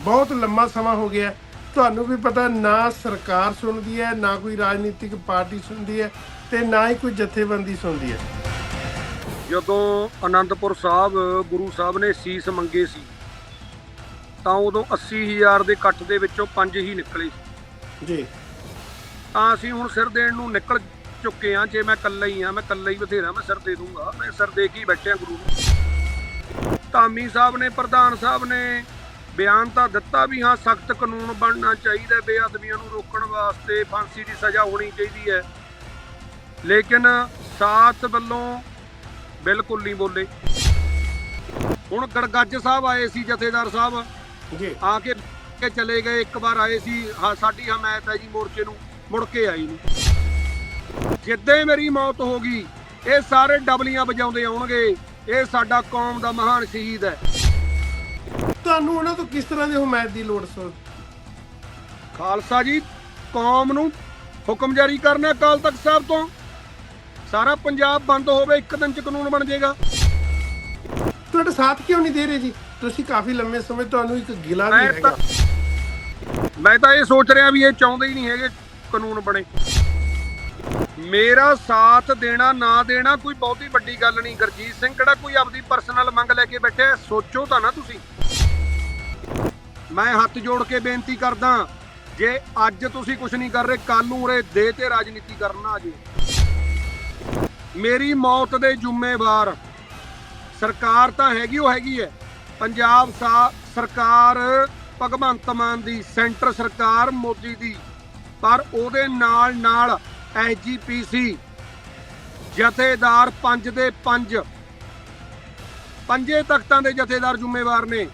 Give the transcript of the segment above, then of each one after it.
ਬਹੁਤ ਲੰਮਾ ਸਮਾਂ ਹੋ ਗਿਆ। ਤੁਹਾਨੂੰ ਵੀ ਪਤਾ ਨਾ ਸਰਕਾਰ ਸੁਣਦੀ ਹੈ ਨਾ ਕੋਈ ਰਾਜਨੀਤਿਕ ਪਾਰਟੀ ਸੁਣਦੀ ਹੈ ਤੇ ਨਾ ਹੀ ਕੋਈ ਜਥੇਬੰਦੀ ਸੁਣਦੀ ਹੈ। ਜਦੋਂ ਆਨੰਦਪੁਰ ਸਾਹਿਬ ਗੁਰੂ ਸਾਹਿਬ ਨੇ ਸੀਸ ਮੰਗੇ ਸੀ ਤਾਂ ਉਦੋਂ 80000 ਦੇ ਇਕੱਠ ਦੇ ਵਿੱਚੋਂ ਪੰਜ ਹੀ ਨਿਕਲੇ। ਜੀ। ਤਾਂ ਅਸੀਂ ਹੁਣ ਸਿਰ ਦੇਣ ਨੂੰ ਨਿਕਲ ਚੁੱਕੇ ਹਾਂ ਜੇ ਮੈਂ ਇਕੱਲਾ ਹੀ ਹਾਂ ਮੈਂ ਇਕੱਲਾ ਹੀ ਬਥੇਰਾ ਮੈਂ ਸਿਰ ਦੇ ਦੂੰਗਾ ਮੈਂ ਸਿਰ ਦੇ ਕੇ ਹੀ ਬੈਠਿਆ ਗੁਰੂ ਨੂੰ। ਧਾਮੀ ਸਾਹਿਬ ਨੇ ਪ੍ਰਧਾਨ ਸਾਹਿਬ ਨੇ ਬਿਆਨ ਤਾਂ ਦਿੱਤਾ ਵੀ ਹਾਂ ਸਖਤ ਕਾਨੂੰਨ ਬਣਨਾ ਚਾਹੀਦਾ ਬੇਅਦਬੀਆਂ ਨੂੰ ਰੋਕਣ ਵਾਸਤੇ ਫਾਂਸੀ ਦੀ ਸਜ਼ਾ ਹੋਣੀ ਚਾਹੀਦੀ ਹੈ। ਲੇਕਿਨ ਸਾਥ ਵੱਲੋਂ ਬਿਲਕੁਲ ਨਹੀਂ ਬੋਲੇ। ਹੁਣ ਗੜਗੱਜ ਸਾਹਿਬ ਆਏ ਸੀ ਜਥੇਦਾਰ ਸਾਹਿਬ। ਜੀ। ਆ ਕੇ ਕੇ ਚਲੇ ਗਏ ਇੱਕ ਵਾਰ ਆਏ ਸੀ ਸਾਡੀ ਹਮਾਇਤ ਹੈ ਜੀ ਮੋਰਚੇ ਨੂੰ ਮੁੜ ਕੇ ਆਈ ਨਹੀਂ। ਜਿੱਦਾਂ ਮੇਰੀ ਮੌਤ ਹੋ ਗਈ ਇਹ ਸਾਰੇ ਡਬਲੀਆਂ ਵਜਾਉਂਦੇ ਆਉਣਗੇ ਇਹ ਸਾਡਾ ਕੌਮ ਦਾ ਮਹਾਨ ਸ਼ਹੀਦ ਹੈ। ਤੁਹਾਨੂੰ ਉਹਨਾਂ ਤੋਂ ਕਿਸ ਤਰ੍ਹਾਂ ਦੀ ਹਮਾਇਤ ਦੀ ਲੋੜ ਸੋ ਖਾਲਸਾ ਜੀ ਕੌਮ ਨੂੰ ਹੁਕਮ ਜਾਰੀ ਕਰਨਾ ਅਕਾਲ ਤਖਤ ਸਾਹਿਬ ਤੋਂ। ਸਾਰਾ ਪੰਜਾਬ ਬੰਦ ਹੋਵੇ ਇੱਕ ਦਿਨ ਚ ਕਾਨੂੰਨ ਬਣ ਜਾਏਗਾ। ਤੁਹਾਡਾ ਸਾਥ ਕਿਉਂ ਨਹੀਂ ਦੇ ਰਹੇ ਜੀ? ਤੁਸੀਂ ਕਾਫੀ ਲੰਮੇ ਸਮੇਂ ਤੁਹਾਨੂੰ ਇੱਕ ਗਿਲਾ ਵੀ ਮੈਂ ਹੈਗਾ ਤਾਂ ਮੈਂ ਤਾਂ ਇਹ ਸੋਚ ਰਿਹਾ ਵੀ ਇਹ ਚਾਹੁੰਦੇ ਹੀ ਨਹੀਂ ਹੈਗੇ ਕਾਨੂੰਨ ਬਣੇ। ਮੇਰਾ ਸਾਥ ਦੇਣਾ ਨਾ ਦੇਣਾ ਕੋਈ ਬਹੁਤੀ ਵੱਡੀ ਗੱਲ ਨਹੀਂ। ਗਰਜੀਤ ਸਿੰਘ ਕਿਹੜਾ ਕੋਈ ਆਪਦੀ ਪਰਸਨਲ ਮੰਗ ਲੈ ਕੇ ਬੈਠਿਆ ਸੋਚੋ ਤਾਂ ਨਾ ਤੁਸੀਂ। ਮੈਂ ਹੱਥ ਜੋੜ ਕੇ ਬੇਨਤੀ ਕਰਦਾ ਜੇ ਅੱਜ ਤੁਸੀਂ ਕੁਝ ਨਹੀਂ ਕਰ ਰਹੇ ਕੱਲ ਨੂੰ ਉਰੇ ਦੇ ਤੇ ਰਾਜਨੀਤੀ ਕਰਨਾ ਅਜੇ ਮੇਰੀ ਮੌਤ ਦੇ ਜ਼ਿੰਮੇਵਾਰ ਸਰਕਾਰ ਤਾਂ ਹੈਗੀ, ਉਹ ਹੈਗੀ ਹੈ। ਪੰਜਾਬ ਸਾ- ਸਰਕਾਰ, ਭਗਵੰਤ ਮਾਨ ਦੀ, ਸੈਂਟਰ ਸਰਕਾਰ ਮੋਦੀ ਦੀ, ਪਰ ਉਹਦੇ ਨਾਲ ਨਾਲ ਐਸਜੀਪੀਸੀ ਜਥੇਦਾਰ ਪੰਜ ਦੇ ਪੰਜ। ਪੰਜੇ ਤਖਤਾਂ ਦੇ ਜਥੇਦਾਰ ਜ਼ਿੰਮੇਵਾਰ ਨੇ।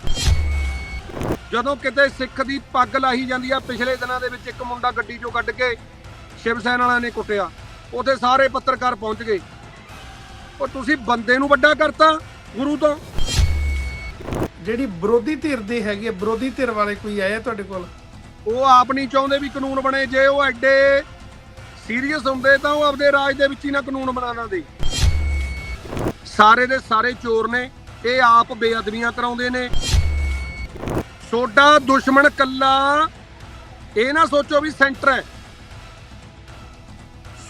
ਜਦੋਂ ਕਿਤੇ ਸਿੱਖ ਦੀ ਪੱਗ ਲਾਹੀ ਜਾਂਦੀ ਆ ਪਿਛਲੇ ਦਿਨਾਂ ਦੇ ਵਿੱਚ ਇੱਕ ਮੁੰਡਾ ਗੱਡੀ 'ਚੋਂ ਕੱਢ ਕੇ ਸ਼ਿਵ ਸੈਨਾ ਵਾਲਿਆਂ ਨੇ ਕੁੱਟਿਆ। ਉਹਦੇ ਸਾਰੇ ਪੱਤਰਕਾਰ ਪਹੁੰਚ ਗਏ। ਉਹ ਤੁਸੀਂ ਬੰਦੇ ਨੂੰ ਵੱਡਾ ਕਰਤਾ ਗੁਰੂ ਤੋਂ। ਜਿਹੜੀ ਵਿਰੋਧੀ ਧਿਰ ਦੇ ਹੈਗੇ ਵਿਰੋਧੀ ਧਿਰ ਵਾਲੇ ਕੋਈ ਆਏ ਆ ਤੁਹਾਡੇ ਕੋਲ? ਉਹ ਆਪ ਨਹੀਂ ਚਾਹੁੰਦੇ ਵੀ ਕਾਨੂੰਨ ਬਣੇ। ਜੇ ਉਹ ਐਡੇ ਸੀਰੀਅਸ ਹੁੰਦੇ ਤਾਂ ਉਹ ਆਪਦੇ ਰਾਜ ਦੇ ਵਿੱਚ ਹੀ ਨਾ ਕਾਨੂੰਨ ਬਣਾਉਣਾ ਦੇ ਸਾਰੇ ਦੇ ਸਾਰੇ ਚੋਰ ਨੇ। ਇਹ ਆਪ ਬੇਅਦਬੀਆਂ ਕਰਾਉਂਦੇ ਨੇ। ਤੁਹਾਡਾ ਦੁਸ਼ਮਣ ਕੱਲਾ, ਇਹ ਨਾ ਸੋਚੋ ਵੀ ਸੈਂਟਰ ਹੈ।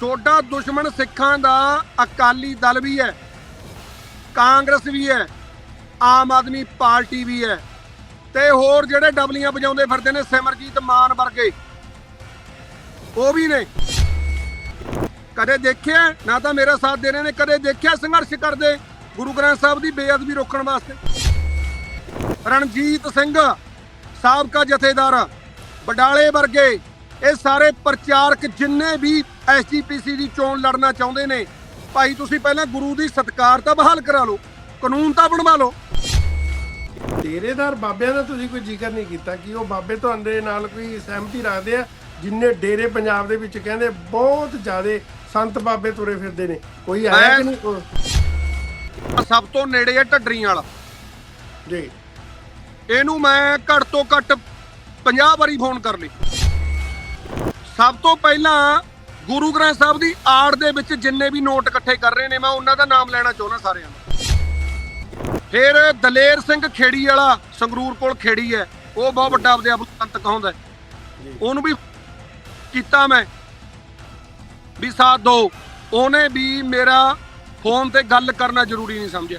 ਤੁਹਾਡਾ ਦੁਸ਼ਮਣ ਸਿੱਖਾਂ ਦਾ ਅਕਾਲੀ ਦਲ ਵੀ ਹੈ, ਕਾਂਗਰਸ ਵੀ ਹੈ, ਆਮ ਆਦਮੀ ਪਾਰਟੀ ਵੀ ਹੈ। ਤੇ ਹੋਰ ਜਿਹੜੇ ਡਬਲੀਆਂ ਵਜਾਉਂਦੇ ਫਿਰਦੇ ਨੇ, ਸਿਮਰਜੀਤ ਮਾਨ ਵਰਗੇ, ਉਹ ਵੀ ਨੇ। ਕਦੇ ਦੇਖਿਆ, ਨਾ ਤਾਂ ਮੇਰਾ ਸਾਥ ਦੇ ਰਹੇ ਨੇ, ਕਦੇ ਦੇਖਿਆ ਸੰਘਰਸ਼ ਕਰਦੇ ਗੁਰੂ ਗ੍ਰੰਥ ਸਾਹਿਬ ਦੀ ਬੇਅਦਬੀ ਰੋਕਣ ਵਾਸਤੇ। ਰਣਜੀਤ ਸਿੰਘ ਸਾਬਕਾ ਜਥੇਦਾਰ ਬਡਾਲੇ ਵਰਗੇ ਇਹ ਸਾਰੇ ਪ੍ਰਚਾਰਕ ਜਿੰਨੇ ਵੀ ਐਸਜੀਪੀਸੀ ਦੀ ਚੋਣ ਲੜਨਾ ਚਾਹੁੰਦੇ ਨੇ ਭਾਈ ਤੁਸੀਂ ਪਹਿਲਾਂ ਗੁਰੂ ਦੀ ਸਤਕਾਰ ਤਾਂ ਬਹਾਲ ਕਰਾ ਲਓ ਕਾਨੂੰਨ ਤਾਂ ਬਣਵਾ ਲਓ। ਡੇਰੇਦਾਰ ਬਾਬਿਆਂ ਦਾ ਤੁਸੀਂ ਕੋਈ ਜ਼ਿਕਰ ਨਹੀਂ ਕੀਤਾ ਕਿ ਉਹ ਬਾਬੇ ਤੁਹਾਡੇ ਨਾਲ ਕੋਈ ਸਹਿਮਤੀ ਰੱਖਦੇ ਆ ਜਿੰਨੇ ਡੇਰੇ ਪੰਜਾਬ ਦੇ ਵਿੱਚ ਕਹਿੰਦੇ ਬਹੁਤ ਜ਼ਿਆਦੇ ਸੰਤ ਬਾਬੇ ਤੁਰੇ ਫਿਰਦੇ ਨੇ ਕੋਈ ਆਇਆ ਕਿ ਨਹੀਂ? ਸਭ ਤੋਂ ਨੇੜੇ ਹੈ ਢੱਡਰੀਆਂ ਵਾਲਾ। ਜੀ। ਇਹਨੂੰ ਮੈਂ ਘੱਟ ਤੋਂ ਘੱਟ 50 ਵਾਰੀ ਫੋਨ ਕਰ ਲਈ। ਸਭ ਤੋਂ ਪਹਿਲਾਂ ਗੁਰੂ ਗ੍ਰੰਥ ਸਾਹਿਬ ਦੀ ਆੜ ਦੇ ਵਿੱਚ ਜਿੰਨੇ ਵੀ ਨੋਟ ਇਕੱਠੇ ਕਰ ਰਹੇ ਨੇ ਮੈਂ ਉਹਨਾਂ ਦਾ ਨਾਮ ਲੈਣਾ ਚਾਹੁੰਦਾ ਸਾਰਿਆਂ ਦਾ ਫਿਰ ਦਲੇਰ ਸਿੰਘ ਖੇੜੀ ਵਾਲਾ ਸੰਗਰੂਰ ਕੋਲ ਖੇੜੀ ਹੈ ਉਹ ਬਹੁਤ ਵੱਡਾ ਆਪਦੇ ਆਪ ਨੂੰ ਸੰਤ ਕਹਾਉਂਦਾ ਹੈ। ਉਹਨੂੰ ਵੀ ਕੀਤਾ ਮੈਂ ਵੀ ਸਾਥ ਦਿਓ ਉਹਨੇ ਵੀ ਮੇਰਾ ਫੋਨ ਤੇ ਗੱਲ ਕਰਨਾ ਜ਼ਰੂਰੀ ਨਹੀਂ ਸਮਝਿਆ।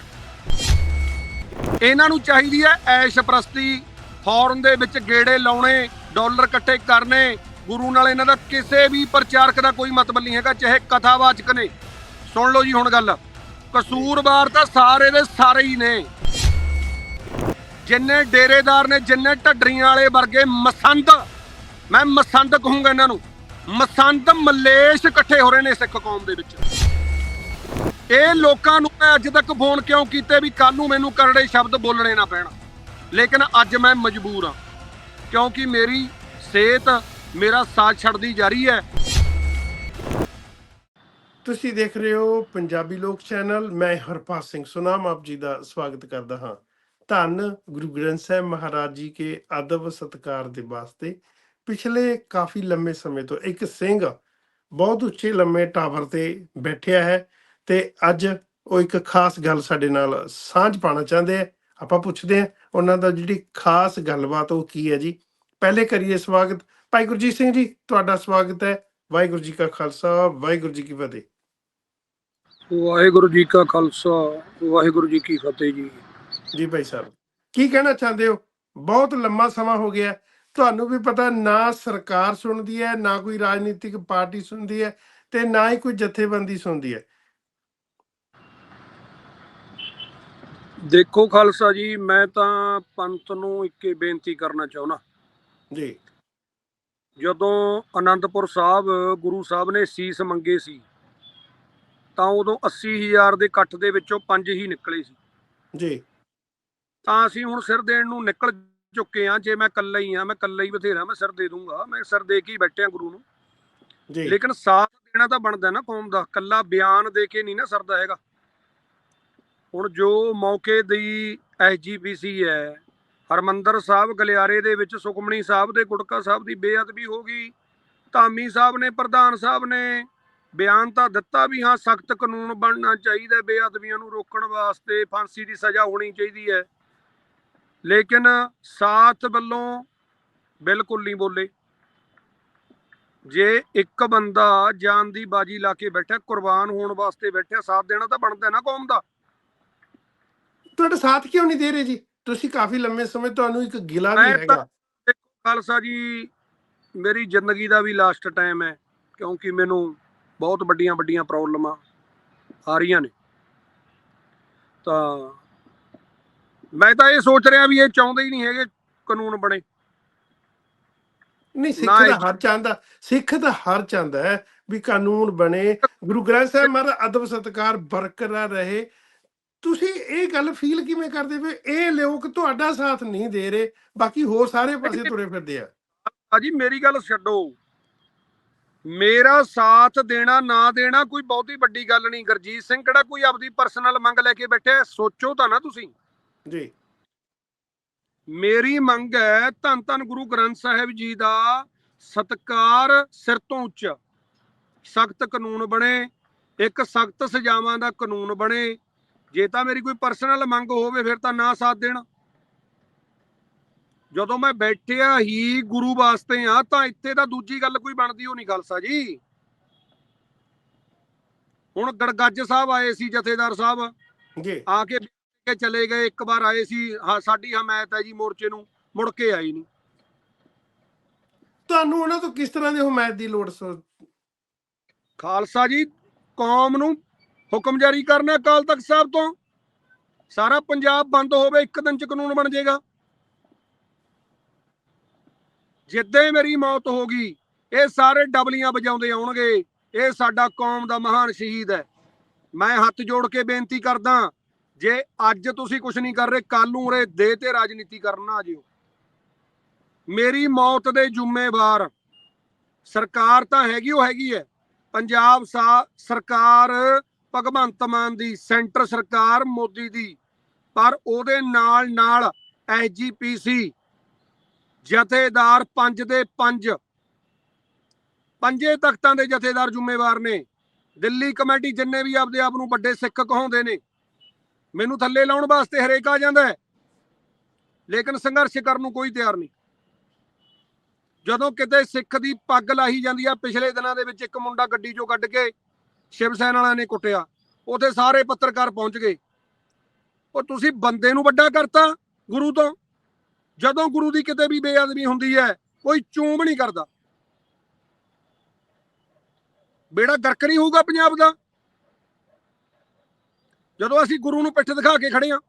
ਇਹਨਾਂ ਨੂੰ ਚਾਹੀਦੀ ਹੈ ਐਸ਼ ਪ੍ਰਸਤੀ। ਫੌਰਨ ਦੇ ਵਿੱਚ ਗੇੜੇ ਲਾਉਣੇ, ਡਾਲਰ ਇਕੱਠੇ ਕਰਨੇ। ਗੁਰੂ ਨਾਲ ਇਹਨਾਂ ਦਾ ਕਿਸੇ ਵੀ ਪ੍ਰਚਾਰਕ ਦਾ ਕੋਈ ਮਤਲਬ ਨਹੀਂ ਹੈਗਾ, ਚਾਹੇ ਕਥਾਵਾਚਕ ਨੇ। ਸੁਣ ਲਓ ਜੀ ਹੁਣ ਗੱਲ। ਕਸੂਰਵਾਰ ਤਾਂ ਸਾਰੇ ਦੇ ਸਾਰੇ ਹੀ ਨੇ। ਜਿੰਨੇ ਡੇਰੇਦਾਰ ਨੇ, ਜਿੰਨੇ ਢੱਡਰੀਆਂ ਵਾਲੇ ਵਰਗੇ ਮਸੰਦ। ਮੈਂ ਮਸੰਦ ਕਹੂੰਗਾ ਇਹਨਾਂ ਨੂੰ। ਮਸੰਦ ਮਲੇਸ਼ ਇਕੱਠੇ ਹੋ ਰਹੇ ਨੇ ਸਿੱਖ ਕੌਮ ਦੇ ਵਿੱਚ। ਇਹ ਲੋਕਾਂ ਨੂੰ ਮੈਂ ਅੱਜ ਤੱਕ ਫੋਨ ਕਿਉਂ ਕੀਤੇ ਵੀ ਕੱਲ ਨੂੰ ਮੈਨੂੰ ਕਰੜੇ ਸ਼ਬਦ ਬੋਲਣੇ ਨਾ ਪੈਣ। ਲੇਕਿਨ ਅੱਜ ਮੈਂ ਮਜਬੂਰ ਹਾਂ, ਕਿਉਂਕਿ ਮੇਰੀ ਸਿਹਤ, ਮੇਰਾ ਸਾਥ ਛੱਡਦੀ ਜਾ ਰਹੀ ਹੈ। ਤੁਸੀਂ ਦੇਖ ਰਹੇ ਹੋ ਪੰਜਾਬੀ ਲੋਕ ਚੈਨਲ, ਮੈਂ ਹਰਪਾਲ ਸਿੰਘ ਸੁਨਾਮ ਆਪ ਜੀ ਦਾ ਸਵਾਗਤ ਕਰਦਾ ਹਾਂ। ਧੰਨ ਗੁਰੂ ਗ੍ਰੰਥ ਸਾਹਿਬ ਮਹਾਰਾਜ ਜੀ ਕੇ ਅਦਬ ਸਤਕਾਰ ਦੇ ਵਾਸਤੇ ਪਿਛਲੇ ਕਾਫੀ ਲੰਮੇ ਸਮੇਂ ਤੋਂ ਇੱਕ ਸਿੰਘ ਬਹੁਤ ਉੱਚੇ ਲੰਮੇ ਟਾਵਰ ਤੇ ਬੈਠਿਆ ਹੈ। ਤੇ ਅੱਜ ਉਹ ਇੱਕ ਖਾਸ ਗੱਲ ਸਾਡੇ ਨਾਲ ਸਾਂਝ ਪਾਣਾ ਚਾਹੁੰਦੇ ਆ ਆਪਾਂ ਪੁੱਛਦੇ ਹਾਂ ਉਹਨਾਂ ਦਾ ਜਿਹੜੀ ਖਾਸ ਗੱਲਬਾਤ ਉਹ ਕੀ ਹੈ ਜੀ? ਪਹਿਲੇ ਕਰੀਏ ਸਵਾਗਤ। ਭਾਈ ਗੁਰਜੀਤ ਸਿੰਘ ਜੀ ਤੁਹਾਡਾ ਸਵਾਗਤ ਹੈ। ਵਾਹਿਗੁਰੂ ਜੀ ਕਾ ਖਾਲਸਾ ਵਾਹਿਗੁਰੂ ਜੀ ਕੀ ਫਤਿਹ। ਵਾਹਿਗੁਰੂ ਜੀ ਕਾ ਖਾਲਸਾ ਵਾਹਿਗੁਰੂ ਜੀ ਕੀ ਫਤਿਹ ਜੀ। ਜੀ ਭਾਈ ਸਾਹਿਬ ਕੀ ਕਹਿਣਾ ਚਾਹੁੰਦੇ ਹੋ? ਬਹੁਤ ਲੰਮਾ ਸਮਾਂ ਹੋ ਗਿਆ। ਤੁਹਾਨੂੰ ਵੀ ਪਤਾ ਨਾ ਸਰਕਾਰ ਸੁਣਦੀ ਹੈ ਨਾ ਕੋਈ ਰਾਜਨੀਤਿਕ ਪਾਰਟੀ ਸੁਣਦੀ ਹੈ ਤੇ ਨਾ ਹੀ ਕੋਈ ਜਥੇਬੰਦੀ ਸੁਣਦੀ ਹੈ। ਦੇਖੋ ਖਾਲਸਾ ਜੀ ਮੈਂ ਤਾਂ ਪੰਥ ਨੂੰ ਇੱਕੇ ਬੇਨਤੀ ਕਰਨਾ ਚਾਹੁੰਦਾ। ਜੀ। ਜਦੋਂ ਆਨੰਦਪੁਰ ਸਾਹਿਬ ਗੁਰੂ ਸਾਹਿਬ ਨੇ ਸੀਸ ਮੰਗੇ ਸੀ ਤਾਂ ਉਦੋਂ 80000 ਦੇ ਇਕੱਠ ਦੇ ਵਿੱਚੋਂ ਪੰਜ ਹੀ ਨਿਕਲੇ ਸੀ। ਜੀ। ਤਾਂ ਅਸੀਂ ਹੁਣ ਸਿਰ ਦੇਣ ਨੂੰ ਨਿਕਲ ਚੁੱਕੇ ਆ ਜੇ ਮੈਂ ਇਕੱਲਾ ਹੀ ਆ ਮੈਂ ਇਕੱਲਾ ਹੀ ਬਥੇਰਾ ਮੈਂ ਸਿਰ ਦੇ ਦੂੰਗਾ ਮੈਂ ਸਿਰ ਦੇ ਕੇ ਹੀ ਬੈਠਿਆ ਗੁਰੂ ਨੂੰ। ਜੀ। ਲੇਕਿਨ ਸਾਥ ਦੇਣਾ ਤਾਂ ਬਣਦਾ ਨਾ ਕੌਮ ਦਾ ਕੱਲਾ ਬਿਆਨ ਦੇ ਕੇ ਨਹੀਂ ਨਾ ਸਰਦਾ ਹੈਗਾ। ਹੁਣ ਜੋ ਮੌਕੇ ਦੀ ਐਸਜੀਪੀਸੀ ਹੈ, ਹਰਮੰਦਰ ਸਾਹਿਬ ਗਲਿਆਰੇ ਦੇ ਵਿੱਚ ਸੁਖਮਣੀ ਸਾਹਿਬ ਦੇ ਗੁਟਕਾ ਸਾਹਿਬ ਦੀ ਬੇਅਦਬੀ ਹੋ ਗਈ। ਧਾਮੀ ਸਾਹਿਬ ਨੇ, ਪ੍ਰਧਾਨ ਸਾਹਿਬ ਨੇ ਬਿਆਨ ਤਾਂ ਦਿੱਤਾ ਵੀ ਹਾਂ, ਸਖਤ ਕਾਨੂੰਨ ਬਣਨਾ ਚਾਹੀਦਾ, ਬੇਅਦਬੀਆਂ ਨੂੰ ਰੋਕਣ ਵਾਸਤੇ ਫਾਂਸੀ ਦੀ ਸਜ਼ਾ ਹੋਣੀ ਚਾਹੀਦੀ ਹੈ। ਲੇਕਿਨ ਸਾਥ ਵੱਲੋਂ ਬਿਲਕੁਲ ਨਹੀਂ ਬੋਲੇ। ਜੇ ਇੱਕ ਬੰਦਾ ਜਾਨ ਦੀ ਬਾਜੀ ਲਾ ਕੇ ਬੈਠਾ, ਕੁਰਬਾਨ ਹੋਣ ਵਾਸਤੇ ਬੈਠਾ, ਸਾਥ ਦੇਣਾ ਤਾਂ ਬਣਦਾ ਨਾ ਕੌਮ ਦਾ। ਤੁਹਾਡਾ ਸਾਥ ਕਿਉਂ ਨਹੀਂ ਦੇ ਰਹੇ ਜੀ? ਤੁਸੀਂ ਕਾਫੀ ਲੰਮੇ ਸਮੇਂ ਤੁਹਾਨੂੰ ਇੱਕ ਗਿਲਾ ਵੀ ਮੈਂ ਤਾਂ- ਹੈਗਾ ਖਾਲਸਾ ਜੀ ਮੇਰੀ ਜ਼ਿੰਦਗੀ ਦਾ ਵੀ ਲਾਸਟ ਟਾਈਮ ਹੈ ਕਿਉਂਕਿ ਮੈਨੂੰ ਬਹੁਤ ਵੱਡੀਆਂ ਵੱਡੀਆਂ ਪ੍ਰੋਬਲਮਾਂ ਆ ਰਹੀਆਂ ਨੇ। ਤਾਂ ਮੈਂ ਤਾਂ ਇਹ ਸੋਚ ਰਿਹਾ ਵੀ ਇਹ ਚਾਹੁੰਦੇ ਹੀ ਨਹੀਂ ਹੈਗੇ ਕਾਨੂੰਨ ਬਣੇ। ਨਹੀਂ ਸਿੱਖ ਨਾ ਦਾ ਹਰ ਚਾਹੁੰਦਾ ਸਿੱਖ ਦਾ ਹਰ ਚਾਹੁੰਦਾ ਹੈ ਵੀ ਕਾਨੂੰਨ ਬਣੇ। ਗੁਰੂ ਗ੍ਰੰਥ ਸਾਹਿਬ ਮਹਾਰਾਜ ਅਦਬ ਸਤਕਾਰ ਬਰਕਰਾਰ ਰਹੇ। ਤੁਸੀਂ ਇਹ ਗੱਲ ਫੀਲ ਕਿਵੇਂ ਕਰਦੇ ਵੀ ਇਹ ਲੋਕ ਤੁਹਾਡਾ ਸਾਥ ਨਹੀਂ ਦੇ ਰਹੇ ਬਾਕੀ ਹੋਰ ਸਾਰੇ ਪਾਸੇ ਤੁਰੇ ਫਿਰਦੇ ਆ। ਭਾਜੀ ਮੇਰੀ ਗੱਲ ਛੱਡੋ। ਮੇਰਾ ਸਾਥ ਦੇਣਾ ਨਾ ਦੇਣਾ ਕੋਈ ਬਹੁਤੀ ਵੱਡੀ ਗੱਲ ਨਹੀਂ। ਗੁਰਜੀਤ ਸਿੰਘ ਕਿਹੜਾ ਕੋਈ ਆਪਦੀ ਪਰਸਨਲ ਮੰਗ ਲੈ ਕੇ ਬੈਠਿਆ? ਸੋਚੋ ਤਾਂ ਨਾ ਤੁਸੀਂ। ਜੀ। ਮੇਰੀ ਮੰਗ ਹੈ ਧੰਨ ਧੰਨ ਗੁਰੂ ਗ੍ਰੰਥ ਸਾਹਿਬ ਜੀ ਦਾ ਸਤਕਾਰ ਸਿਰ ਤੋਂ ਉੱਚਾ। ਸਖਤ ਕਾਨੂੰਨ ਬਣੇ ਇੱਕ ਸਖਤ ਸਜ਼ਾਵਾਂ ਦਾ ਕਾਨੂੰਨ ਬਣੇ ਜੇ ਤਾਂ ਮੇਰੀ ਕੋਈ ਪਰਸਨਲ ਮੰਗ ਹੋਵੇ ਫਿਰ ਤਾਂ ਨਾ ਸਾਥ ਦੇਣਾ। ਜਦੋਂ ਮੈਂ ਬੈਠਿਆ ਹੀ ਗੁਰੂ ਵਾਸਤੇ ਆ ਤਾਂ ਇੱਥੇ ਤਾਂ ਦੂਜੀ ਗੱਲ ਕੋਈ ਬਣਦੀ ਹੋ ਨਹੀਂ ਖਾਲਸਾ ਜੀ। ਹੁਣ ਗੜਗੱਜ ਸਾਹਿਬ ਆਏ ਸੀ ਜਥੇਦਾਰ ਸਾਹਿਬ। ਜੀ। ਆ ਕੇ ਕੇ ਚਲੇ ਗਏ ਇੱਕ ਵਾਰ ਆਏ ਸੀ ਸਾਡੀ ਹਮਾਇਤ ਹੈ ਜੀ ਮੋਰਚੇ ਨੂੰ ਮੁੜ ਕੇ ਆਈ ਨਹੀਂ। ਤੁਹਾਨੂੰ ਉਹਨਾਂ ਤੋਂ ਕਿਸ ਤਰ੍ਹਾਂ ਦੀ ਹਮਾਇਤ ਦੀ ਲੋੜ ਸੋ? ਖਾਲਸਾ ਜੀ ਕੌਮ ਨੂੰ ਹੁਕਮ ਜਾਰੀ ਕਰਨਾ ਅਕਾਲ ਤਖਤ ਸਾਹਿਬ ਤੋਂ। ਸਾਰਾ ਪੰਜਾਬ ਬੰਦ ਹੋਵੇ, ਇੱਕ ਦਿਨ ਚ ਕਾਨੂੰਨ ਬਣ ਜਾਏਗਾ। ਜਿੱਦਾਂ ਮੇਰੀ ਮੌਤ ਹੋ ਗਈ, ਇਹ ਸਾਰੇ ਡਬਲੀਆਂ ਵਜਾਉਂਦੇ ਆਉਣਗੇ। ਇਹ ਸਾਡਾ ਕੌਮ ਦਾ ਮਹਾਨ ਸ਼ਹੀਦ ਹੈ। ਮੈਂ ਹੱਥ ਜੋੜ ਕੇ ਬੇਨਤੀ ਕਰਦਾ, ਜੇ ਅੱਜ ਤੁਸੀਂ ਕੁਝ ਨਹੀਂ ਕਰ ਰਹੇ ਕੱਲ ਨੂੰ ਉਰੇ ਦੇ ਤੇ ਰਾਜਨੀਤੀ ਕਰਨ ਆ ਜਿਓ। ਮੇਰੀ ਮੌਤ ਦੇ ਜ਼ਿੰਮੇਵਾਰ ਸਰਕਾਰ ਤਾਂ ਹੈਗੀ, ਉਹ ਹੈਗੀ ਹੈ। ਪੰਜਾਬ ਸਾ, ਸਰਕਾਰ ਭਗਵੰਤ ਮਾਨ ਦੀ, ਸੈਂਟਰ ਸਰਕਾਰ ਮੋਦੀ ਦੀ, ਪਰ ਉਹਦੇ ਨਾਲ ਨਾਲ ਐਸਜੀਪੀਸੀ ਜਥੇਦਾਰ ਪੰਜ ਦੇ ਪੰਜ। ਪੰਜੇ ਤਖਤਾਂ ਦੇ ਜਥੇਦਾਰ ਜ਼ਿੰਮੇਵਾਰ ਨੇ। ਦਿੱਲੀ ਕਮੇਟੀ ਜਿੰਨੇ ਵੀ ਆਪਦੇ ਆਪ ਨੂੰ ਵੱਡੇ ਸਿੱਖ ਕਹਾਉਂਦੇ ਨੇ, ਮੈਨੂੰ ਥੱਲੇ ਲਾਉਣ ਵਾਸਤੇ ਹਰੇਕ ਆ ਜਾਂਦਾ ਹੈ। ਲੇਕਿਨ ਸੰਘਰਸ਼ ਕਰਨ ਨੂੰ ਕੋਈ ਤਿਆਰ ਨਹੀਂ। ਜਦੋਂ ਕਿਤੇ ਸਿੱਖ ਦੀ ਪੱਗ ਲਾਹੀ ਜਾਂਦੀ ਆ, ਪਿਛਲੇ ਦਿਨਾਂ ਦੇ ਵਿੱਚ ਇੱਕ ਮੁੰਡਾ ਗੱਡੀ 'ਚੋਂ ਕੱਢ ਕੇ ਸ਼ਿਵ ਸੈਨ ਵਾਲਿਆਂ ਨੇ ਕੁੱਟਿਆ। ਉਥੇ ਸਾਰੇ ਪੱਤਰਕਾਰ ਪਹੁੰਚ ਗਏ। ਉਹ ਤੁਸੀਂ ਬੰਦੇ ਨੂੰ ਵੱਡਾ ਕਰਤਾ ਗੁਰੂ ਤੋਂ। ਜਦੋਂ ਗੁਰੂ ਦੀ ਕਿਤੇ ਵੀ ਬੇਅਦਬੀ ਹੁੰਦੀ ਹੈ, ਕੋਈ ਚੂਮ ਨਹੀਂ ਕਰਦਾ। ਬੇੜਾ ਗਰਕ ਨਹੀਂ ਹੋਊਗਾ ਪੰਜਾਬ ਦਾ। ਜਦੋਂ ਅਸੀਂ ਗੁਰੂ ਨੂੰ ਪਿੱਠ ਦਿਖਾ ਕੇ ਖੜੇ ਆ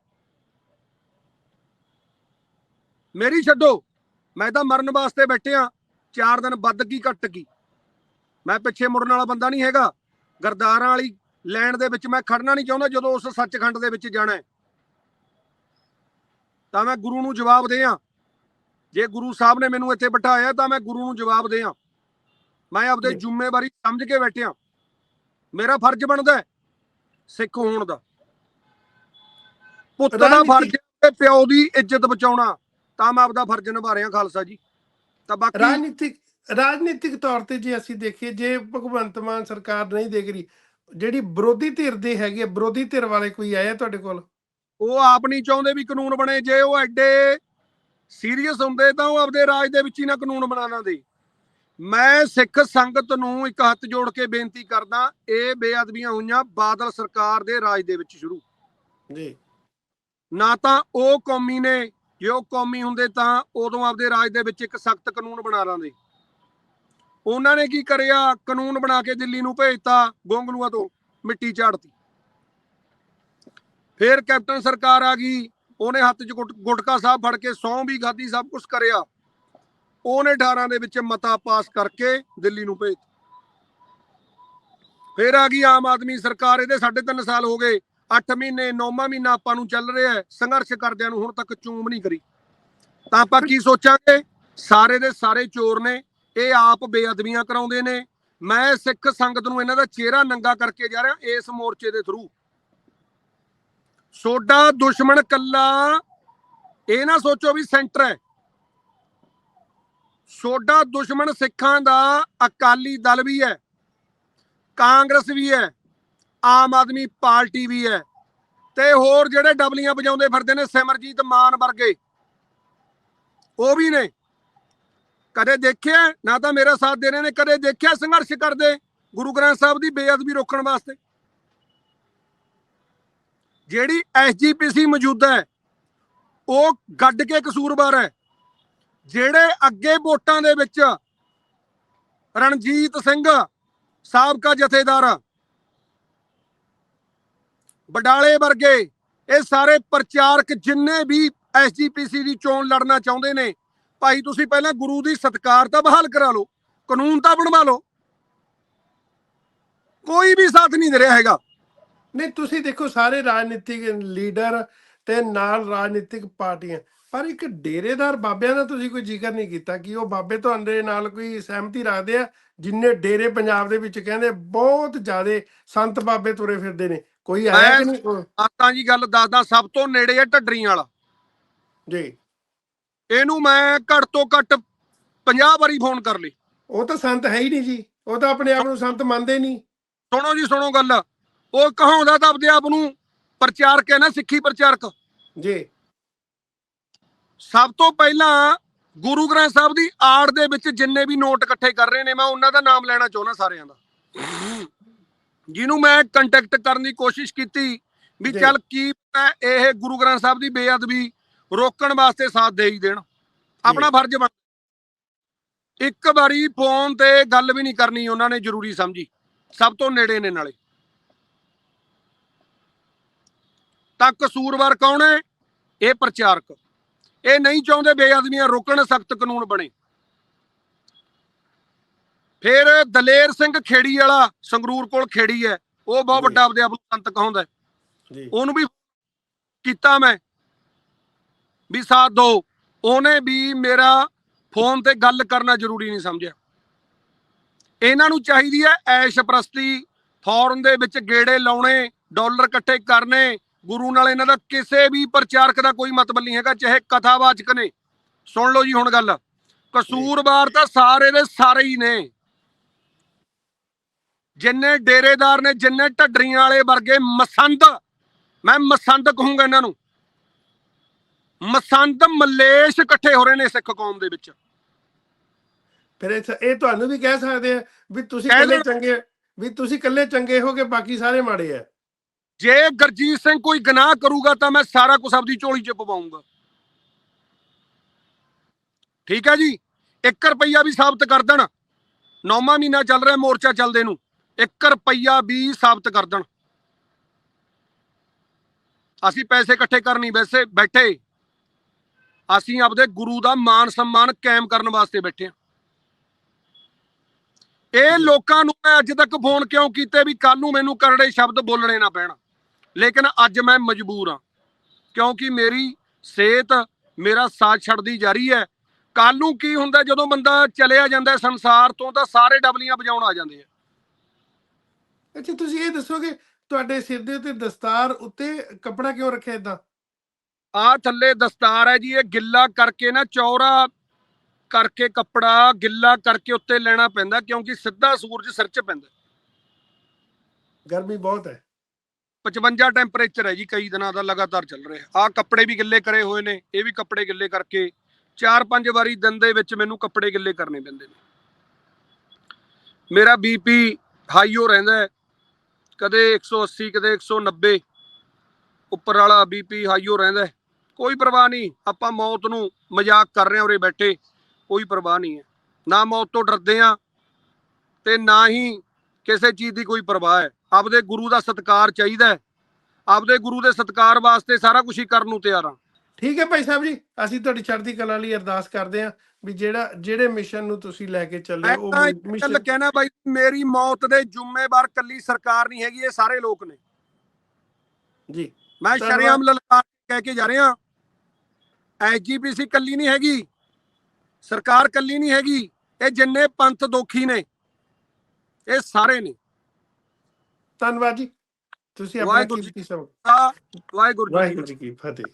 ਮੇਰੀ ਛੱਡੋ, ਮੈਂ ਤਾਂ ਮਰਨ ਵਾਸਤੇ ਬੈਠਿਆ ਚਾਰ ਦਿਨ ਵੱਧ ਕੀ ਕੱਟ ਕੀ। ਮੈਂ ਪਿੱਛੇ ਮੁੜਨ ਵਾਲਾ ਬੰਦਾ ਨਹੀਂ ਹੈਗਾ। ਗਰਦਾਰਾਂ ਵਾਲੀ ਲੈਣ ਦੇ ਵਿੱਚ ਮੈਂ ਖੜਨਾ ਨਹੀਂ ਚਾਹੁੰਦਾ ਜਦੋਂ ਉਸ ਸੱਚਖੰਡ ਦੇ ਵਿੱਚ ਜਾਣਾ ਤਾਂ ਮੈਂ ਗੁਰੂ ਨੂੰ ਜਵਾਬ ਦੇਆਂ। ਜੇ ਗੁਰੂ ਸਾਹਿਬ ਨੇ ਮੈਨੂੰ ਇੱਥੇ ਬਿਠਾਇਆ ਤਾਂ ਮੈਂ ਗੁਰੂ ਨੂੰ ਜਵਾਬ ਦੇਆਂ। ਮੈਂ ਆਪਦੇ। ਜ਼ਿੰਮੇਵਾਰੀ ਸਮਝ ਕੇ ਬੈਠਿਆ। ਮੇਰਾ ਫਰਜ਼ ਬਣਦਾ ਸਿੱਖ ਹੋਣ ਦਾ। ਪੁੱਤ ਦਾ ਫਰਜ਼ ਹੈ ਪਿਓ ਦੀ ਇੱਜ਼ਤ ਬਚਾਉਣਾ। ਤਾਂ ਮੈਂ ਆਪਦਾ ਫਰਜ਼ ਨਿਭਾ ਰਿਹਾ ਖਾਲਸਾ ਜੀ। ਤਾਂ ਬਾਕੀ ਰਾਜਨੀਤਿਕ ਰਾਜਨੀਤਿਕ ਤੌਰ ਤੇ ਜੇ ਅਸੀਂ ਦੇਖੀਏ ਜੇ ਭਗਵੰਤ ਮਾਨ ਸਰਕਾਰ ਨਹੀਂ ਦੇਖ ਰਹੀ ਜਿਹੜੀ ਵਿਰੋਧੀ ਧਿਰ ਦੇ ਹੈਗੇ ਵਿਰੋਧੀ ਧਿਰ ਵਾਲੇ ਕੋਈ ਆਇਆ ਤੁਹਾਡੇ ਕੋਲ? ਉਹ ਆਪ ਨਹੀਂ ਚਾਹੁੰਦੇ ਵੀ ਕਾਨੂੰਨ ਬਣੇ ਜੇ ਉਹ ਐਡੇ ਸੀਰੀਅਸ ਹੁੰਦੇ ਤਾਂ ਉਹ ਆਪਦੇ ਰਾਜ ਦੇ ਵਿੱਚ ਹੀ ਨਾ ਕਾਨੂੰਨ ਬਣਾਉਣਾ ਦੇ। ਮੈਂ ਸਿੱਖ ਸੰਗਤ ਨੂੰ ਇੱਕ ਹੱਥ ਜੋੜ ਕੇ ਬੇਨਤੀ ਕਰਦਾ ਇਹ ਬੇਅਦਬੀਆਂ ਹੋਈਆਂ ਬਾਦਲ ਸਰਕਾਰ ਦੇ ਰਾਜ ਦੇ ਵਿੱਚ ਸ਼ੁਰੂ। ਜੀ। ਨਾ ਤਾਂ ਉਹ ਕੌਮੀ ਨੇ ਜੇ ਉਹ ਕੌਮੀ ਹੁੰਦੇ ਤਾਂ ਉਦੋਂ ਆਪਦੇ ਰਾਜ ਦੇ ਵਿੱਚ ਇੱਕ ਸਖਤ ਕਾਨੂੰਨ ਬਣਾ ਲਾਂਦੇ। ਉਹਨਾਂ ਨੇ ਕੀ ਕਰਿਆ? ਕਾਨੂੰਨ ਬਣਾ ਕੇ ਦਿੱਲੀ ਨੂੰ ਭੇਜਤਾ ਗੋਂਗਲੂਆਂ ਤੋਂ, ਮਿੱਟੀ ਝਾੜਤੀ। ਫਿਰ ਕੈਪਟਨ ਸਰਕਾਰ ਆ ਗਈ, ਉਹਨੇ ਹੱਥ 'ਚ ਗੁਟਕਾ ਸਾਹਿਬ ਫੜ ਕੇ ਸੌਂ ਵੀ ਖਾਧੀ, ਸਭ ਕੁਝ ਕਰਿਆ। ਉਹਨੇ 18 ਦੇ ਵਿੱਚ ਮਤਾ ਪਾਸ ਕਰਕੇ ਦਿੱਲੀ ਨੂੰ ਭੇਜ ਫਿਰ ਆ ਗਈ ਆਮ ਆਦਮੀ ਸਰਕਾਰ, ਇਹਦੇ 3.5 ਸਾਲ ਹੋ ਗਏ। 8 ਮਹੀਨੇ 9ਵਾਂ ਮਹੀਨਾ ਆਪਾਂ ਨੂੰ ਚੱਲ ਰਿਹਾ ਹੈ। ਸੰਘਰਸ਼ ਕਰਦਿਆਂ ਨੂੰ ਹੁਣ ਤੱਕ ਚੂਮ ਨਹੀਂ ਕਰੀ। ਤਾਂ ਆਪਾਂ ਕੀ ਸੋਚਾਂਗੇ? ਸਾਰੇ ਦੇ ਸਾਰੇ ਚੋਰ ਨੇ। ਇਹ ਆਪ ਬੇਅਦਬੀਆਂ ਕਰਾਉਂਦੇ ਨੇ। ਮੈਂ ਸਿੱਖ ਸੰਗਤ ਨੂੰ ਇਹਨਾਂ ਦਾ ਚਿਹਰਾ ਨੰਗਾ ਕਰਕੇ ਜਾ ਰਿਹਾ ਇਸ ਮੋਰਚੇ ਦੇ ਥਰੂ ਸੋਡਾ ਦੁਸ਼ਮਣ ਕੱਲਾ, ਇਹ ਨਾ ਸੋਚੋ ਵੀ ਸੈਂਟਰ ਹੈ। ਸੋਡਾ ਦੁਸ਼ਮਣ ਸਿੱਖਾਂ ਦਾ ਅਕਾਲੀ ਦਲ ਵੀ ਹੈ, ਕਾਂਗਰਸ ਵੀ ਹੈ, ਆਮ ਆਦਮੀ ਪਾਰਟੀ ਵੀ ਹੈ। ਤੇ ਹੋਰ ਜਿਹੜੇ ਡਬਲੀਆਂ ਵਜਾਉਂਦੇ ਫਿਰਦੇ ਨੇ ਸਿਮਰਜੀਤ ਮਾਨ ਵਰਗੇ, ਉਹ ਵੀ ਨੇ। ਕਦੇ ਦੇਖਿਆ, ਨਾ ਤਾਂ ਮੇਰਾ ਸਾਥ ਦੇ ਰਹੇ ਨੇ, ਕਦੇ ਦੇਖਿਆ ਸੰਘਰਸ਼ ਕਰਦੇ ਗੁਰੂ ਗ੍ਰੰਥ ਸਾਹਿਬ ਦੀ ਬੇਅਦਬੀ ਰੋਕਣ ਵਾਸਤੇ। ਜਿਹੜੀ ਐਸਜੀਪੀਸੀ ਮੌਜੂਦਾ ਹੈ, ਉਹ ਗੱਡ ਕੇ ਕਸੂਰਵਾਰ ਹੈ। ਜਿਹੜੇ ਅੱਗੇ ਵੋਟਾਂ ਦੇ ਵਿੱਚ ਰਣਜੀਤ ਸਿੰਘ ਸਾਬਕਾ ਜਥੇਦਾਰ ਬਡਾਲੇ ਵਰਗੇ, ਇਹ ਸਾਰੇ ਪ੍ਰਚਾਰਕ ਜਿੰਨੇ ਵੀ ਐਸਜੀਪੀਸੀ ਦੀ ਚੋਣ ਲੜਨਾ ਚਾਹੁੰਦੇ ਨੇ ਭਾਈ ਤੁਸੀਂ ਪਹਿਲਾਂ ਗੁਰੂ ਦੀ ਸਤਕਾਰ ਤਾਂ ਬਹਾਲ ਕਰਾ ਲਓ ਕਾਨੂੰਨ ਤਾਂ ਬਣਵਾ ਲਓ। ਕੋਈ ਵੀ ਸਾਥ ਨਹੀਂ ਦੇ ਰਿਹਾ ਹੈਗਾ। ਨਹੀਂ ਤੁਸੀਂ ਦੇਖੋ ਸਾਰੇ ਰਾਜਨੀਤਿਕ ਲੀਡਰ ਤੇ ਨਾਲ ਰਾਜਨੀਤਿਕ ਪਾਰਟੀਆਂ ਪਰ ਇੱਕ ਡੇਰੇਦਾਰ ਬਾਬਿਆਂ ਦਾ ਤੁਸੀਂ ਕੋਈ ਜ਼ਿਕਰ ਨਹੀਂ ਕੀਤਾ ਕਿ ਉਹ ਬਾਬੇ ਤੁਹਾਡੇ ਨਾਲ ਕੋਈ ਸਹਿਮਤੀ ਰੱਖਦੇ ਆ ਜਿੰਨੇ ਡੇਰੇ ਪੰਜਾਬ ਦੇ ਵਿੱਚ ਕਹਿੰਦੇ ਬਹੁਤ ਜ਼ਿਆਦੇ ਸੰਤ ਬਾਬੇ ਤੁਰੇ ਫਿਰਦੇ ਨੇ। ਕੋਈ ਆਇਆ ਕਿ ਨਹੀਂ? ਆਤਾਂ ਜੀ ਗੱਲ ਦੱਸਦਾ ਸਭ ਤੋਂ ਨੇੜੇ ਹੈ ਢੱਡਰੀਆਂ ਵਾਲਾ। ਜੀ। ਇਹਨੂੰ ਮੈਂ ਘੱਟ ਤੋਂ ਘੱਟ 50 ਵਾਰੀ ਫੋਨ ਕਰ ਲਈ ਉਹ ਤਾਂ ਸੰਤ ਹੈ ਹੀ ਨਹੀਂ ਜੀ। ਉਹ ਤਾਂ ਆਪਣੇ ਆਪ ਨੂੰ ਸੰਤ ਮੰਨਦੇ ਨਹੀਂ। ਸੁਣੋ ਜੀ ਸੁਣੋ ਗੱਲ। ਉਹ ਕਹਾਉਂਦਾ ਤਾਂ ਆਪਦੇ ਆਪ ਨੂੰ ਪ੍ਰਚਾਰਕ ਹੈ ਨਾ ਸਿੱਖੀ ਪ੍ਰਚਾਰਕ। ਜੀ। ਸਭ ਤੋਂ ਪਹਿਲਾਂ ਗੁਰੂ ਗ੍ਰੰਥ ਸਾਹਿਬ ਦੀ ਆੜ ਦੇ ਵਿੱਚ ਜਿੰਨੇ ਵੀ ਨੋਟ ਇਕੱਠੇ ਕਰ ਰਹੇ ਨੇ ਮੈਂ ਉਹਨਾਂ ਦਾ ਨਾਮ ਲੈਣਾ ਚਾਹੁੰਦਾ ਸਾਰਿਆਂ ਦਾ। ਜਿਹਨੂੰ ਮੈਂ ਕੰਟੈਕਟ ਕਰਨ ਦੀ ਕੋਸ਼ਿਸ਼ ਕੀਤੀ ਵੀ। ਚੱਲ ਕੀ ਇਹ ਗੁਰੂ ਗ੍ਰੰਥ ਸਾਹਿਬ ਦੀ ਬੇਅਦਬੀ ਰੋਕਣ ਵਾਸਤੇ ਸਾਥ ਦੇ ਹੀ ਦੇਣ। ਆਪਣਾ ਫਰਜ਼ ਬਣ ਇੱਕ ਵਾਰੀ ਫੋਨ ਤੇ ਗੱਲ ਵੀ ਨਹੀਂ ਕਰਨੀ ਉਹਨਾਂ ਨੇ ਜ਼ਰੂਰੀ ਸਮਝੀ। ਸਭ ਤੋਂ ਨੇੜੇ ਨੇ ਨਾਲੇ। ਤਾਂ ਕਸੂਰਵਾਰ ਕੌਣ ਹੈ? ਇਹ ਪ੍ਰਚਾਰਕ। ਇਹ ਨਹੀਂ ਚਾਹੁੰਦੇ ਬੇਅਦਬੀਆਂ ਰੋਕਣ ਸਖਤ ਕਾਨੂੰਨ ਬਣੇ। ਫਿਰ ਦਲੇਰ ਸਿੰਘ ਖੇੜੀ ਵਾਲਾ ਸੰਗਰੂਰ ਕੋਲ ਖੇੜੀ ਹੈ। ਉਹ ਬਹੁਤ। ਵੱਡਾ ਆਪਦੇ ਆਪ ਨੂੰ ਸੰਤ ਕਹਾਉਂਦਾ। ਜੀ। ਉਹਨੂੰ ਵੀ ਕੀਤਾ ਮੈਂ। ਵੀ ਸਾਥ ਦੋ। ਉਹਨੇ ਵੀ ਮੇਰਾ ਫੋਨ ਤੇ ਗੱਲ ਕਰਨਾ ਜ਼ਰੂਰੀ ਨਹੀਂ ਸਮਝਿਆ। ਇਹਨਾਂ ਨੂੰ ਚਾਹੀਦੀ ਹੈ ਐਸ਼ ਪ੍ਰਸਤੀ, ਫੌਰਨ ਦੇ ਵਿੱਚ ਗੇੜੇ ਲਾਉਣੇ, ਡਾਲਰ ਇਕੱਠੇ ਕਰਨੇ। ਗੁਰੂ ਨਾਲ ਇਹਨਾਂ ਦਾ ਕਿਸੇ ਵੀ ਪ੍ਰਚਾਰਕ ਦਾ ਕੋਈ ਮਤਲਬ ਨਹੀਂ ਹੈਗਾ, ਚਾਹੇ ਕਥਾਵਾਚਕ ਨੇ। ਸੁਣ ਲਓ ਜੀ ਹੁਣ ਗੱਲ। ਕਸੂਰਵਾਰ ਤਾਂ ਸਾਰੇ ਦੇ ਸਾਰੇ ਹੀ ਨੇ। ਜਿੰਨੇ ਡੇਰੇਦਾਰ ਨੇ, ਜਿੰਨੇ ਢੱਡਰੀਆਂ ਵਾਲੇ ਵਰਗੇ ਮਸੰਦ। ਮੈਂ ਮਸੰਦ ਕਹੂੰਗਾ ਇਹਨਾਂ ਨੂੰ। ਮਸੰਦ ਮਲੇਸ਼ ਇਕੱਠੇ ਹੋ ਰਹੇ ਨੇ ਸਿੱਖ ਕੌਮ ਦੇ ਵਿੱਚ। ਫਿਰ ਇਹ ਤੁਹਾਨੂੰ ਵੀ ਕਹਿ ਸਕਦੇ ਆ ਵੀ ਤੁਸੀਂ ਇਕੱਲੇ। ਚੰਗੇ ਵੀ ਤੁਸੀਂ ਇਕੱਲੇ ਚੰਗੇ ਹੋਗੇ ਬਾਕੀ ਸਾਰੇ ਮਾੜੇ ਆ। ਜੇ ਗਰਜੀਤ ਸਿੰਘ ਕੋਈ ਗੁਨਾਹ ਕਰੂਗਾ ਤਾਂ ਮੈਂ ਸਾਰਾ ਕੁਝ ਆਪਦੀ ਝੋਲੀ 'ਚ ਪਵਾਉਂਗਾ। ਠੀਕ ਹੈ ਜੀ? 1 ਰੁਪਈਆ ਵੀ ਸਾਬਤ ਕਰ ਦੇਣ। ਨੌਵਾਂ ਮਹੀਨਾ ਚੱਲ ਰਿਹਾ ਮੋਰਚਾ ਚੱਲਦੇ ਨੂੰ। 1 ਰੁਪਈਆ ਵੀ ਸਾਬਤ ਕਰ ਦੇਣ। ਅਸੀਂ ਪੈਸੇ ਇਕੱਠੇ ਕਰਨੀ ਵੈਸੇ ਬੈਠੇ। ਅਸੀਂ ਆਪਦੇ ਗੁਰੂ ਦਾ ਮਾਨ ਸਨਮਾਨ ਕਾਇਮ ਕਰਨ ਵਾਸਤੇ ਬੈਠੇ ਹਾਂ। ਇਹ ਲੋਕਾਂ ਨੂੰ ਮੈਂ ਅੱਜ ਤੱਕ ਫੋਨ ਕਿਉਂ ਕੀਤੇ ਵੀ ਕੱਲ ਨੂੰ ਮੈਨੂੰ ਕਰੜੇ ਸ਼ਬਦ ਬੋਲਣੇ ਨਾ ਪੈਣ। ਲੇਕਿਨ ਅੱਜ ਮੈਂ ਮਜਬੂਰ ਹਾਂ, ਕਿਉਂਕਿ ਮੇਰੀ ਸਿਹਤ, ਮੇਰਾ ਸਾਥ ਛੱਡਦੀ ਜਾ ਰਹੀ ਹੈ। ਕੱਲ ਨੂੰ ਕੀ ਹੁੰਦਾ, ਜਦੋਂ ਬੰਦਾ ਚਲਿਆ ਜਾਂਦਾ ਸੰਸਾਰ ਤੋਂ, ਤਾਂ ਸਾਰੇ ਡਬਲੀਆਂ ਵਜਾਉਣ ਆ ਜਾਂਦੇ ਆ। ਅੱਛਾ, ਤੁਸੀਂ ਇਹ ਦੱਸੋਗੇ ਤੁਹਾਡੇ ਸਿਰ ਦੇ ਉੱਤੇ ਦਸਤਾਰ ਉੱਤੇ ਕੱਪੜਾ ਕਿਉਂ ਰੱਖਿਆ ਇਦਾਂ ਆ ਥੱਲੇ ਦਸਤਾਰ ਹੈ ਜੀ ਇਹ ਗਿੱਲਾ ਕਰਕੇ ਨਾ ਚੌੜਾ ਕਰਕੇ ਕੱਪੜਾ ਗਿੱਲਾ ਕਰਕੇ ਉੱਤੇ ਲੈਣਾ ਪੈਂਦਾ ਕਿਉਂਕਿ ਸਿੱਧਾ ਸੂਰਜ ਸਿਰ 'ਚ ਪੈਂਦਾ। ਗਰਮੀ ਬਹੁਤ ਹੈ। 55 ਟੈਂਪਰੇਚਰ ਹੈ ਜੀ ਕਈ ਦਿਨਾਂ ਦਾ ਲਗਾਤਾਰ ਚੱਲ ਰਿਹਾ। ਆ ਕੱਪੜੇ ਵੀ ਗਿੱਲੇ ਕਰੇ ਹੋਏ ਨੇ ਇਹ ਵੀ ਕੱਪੜੇ ਗਿੱਲੇ ਕਰਕੇ ਚਾਰ ਪੰਜ ਵਾਰੀ ਦਿਨ ਦੇ ਵਿੱਚ ਮੈਨੂੰ ਕੱਪੜੇ ਗਿੱਲੇ ਕਰਨੇ ਪੈਂਦੇ ਨੇ। ਮੇਰਾ ਬੀਪੀ ਹਾਈ ਹੋ ਰਹਿੰਦਾ ਹੈ। ਕਦੇ 180 ਕਦੇ 190 ਉੱਪਰ ਵਾਲਾ ਬੀਪੀ ਹਾਈ ਹੋ ਰਹਿੰਦਾ ਕੋਈ ਪਰਵਾਹ ਨਹੀਂ ਆਪਾਂ ਮੌਤ ਨੂੰ ਮਜ਼ਾਕ ਕਰ ਰਹੇ ਹਾਂ ਉਰੇ ਬੈਠੇ ਕੋਈ ਪਰਵਾਹ ਨਹੀਂ ਹੈ। ਨਾ ਮੌਤ ਤੋਂ ਡਰਦੇ ਆ ਤੇ ਨਾ ਹੀ ਕਿਸੇ ਚੀਜ਼ ਦੀ ਕੋਈ ਪਰਵਾਹ ਹੈ। ਆਪਦੇ ਗੁਰੂ ਦਾ ਸਤਿਕਾਰ ਚਾਹੀਦਾ ਹੈ। ਆਪਦੇ ਗੁਰੂ ਦੇ ਸਤਿਕਾਰ ਵਾਸਤੇ ਸਾਰਾ ਕੁਝ ਹੀ ਕਰਨ ਨੂੰ ਤਿਆਰ ਆ ਠੀਕ ਹੈ ਭਾਈ ਸਾਹਿਬ ਜੀ ਅਸੀਂ ਤੁਹਾਡੀ ਚੜ੍ਹਦੀ ਕਲਾ ਲਈ ਅਰਦਾਸ ਕਰਦੇ ਹਾਂ ਵੀ ਜਿਹੜਾ ਜਿਹੜੇ ਮਿਸ਼ਨ ਨੂੰ ਤੁਸੀਂ ਲੈ ਕੇ ਚੱਲੇ ਉਹ ਮਿਸ਼ਨ ਕਹਿਣਾ ਬਾਈ ਮੇਰੀ ਮੌਤ ਦੇ ਜ਼ਿੰਮੇਵਾਰ ਕੱਲੀ ਸਰਕਾਰ ਨਹੀਂ ਹੈਗੀ ਇਹ ਸਾਰੇ ਲੋਕ ਨੇ। ਜੀ। ਮੈਂ। ਸ਼ਰੇਆਮ ਲਲਕਾਰ ਕਹਿ ਕੇ ਜਾ ਰਿਹਾ ਐਸਜੀਪੀਸੀ ਕੱਲੀ ਨਹੀਂ ਹੈਗੀ। ਸਰਕਾਰ ਕੱਲੀ ਨਹੀਂ ਹੈਗੀ। ਇਹ ਜਿੰਨੇ ਪੰਥ ਦੋਖੀ ਨੇ ਇਹ ਸਾਰੇ ਨੇ। ਧੰਨਵਾਦ ਜੀ। ਤੁਸੀਂ ਆਪਣਾ ਕੀਮਤੀ ਸਮਾਂ ਵਾਹਿਗੁਰੂ ਜੀ ਕੀ ਫਤਿਹ।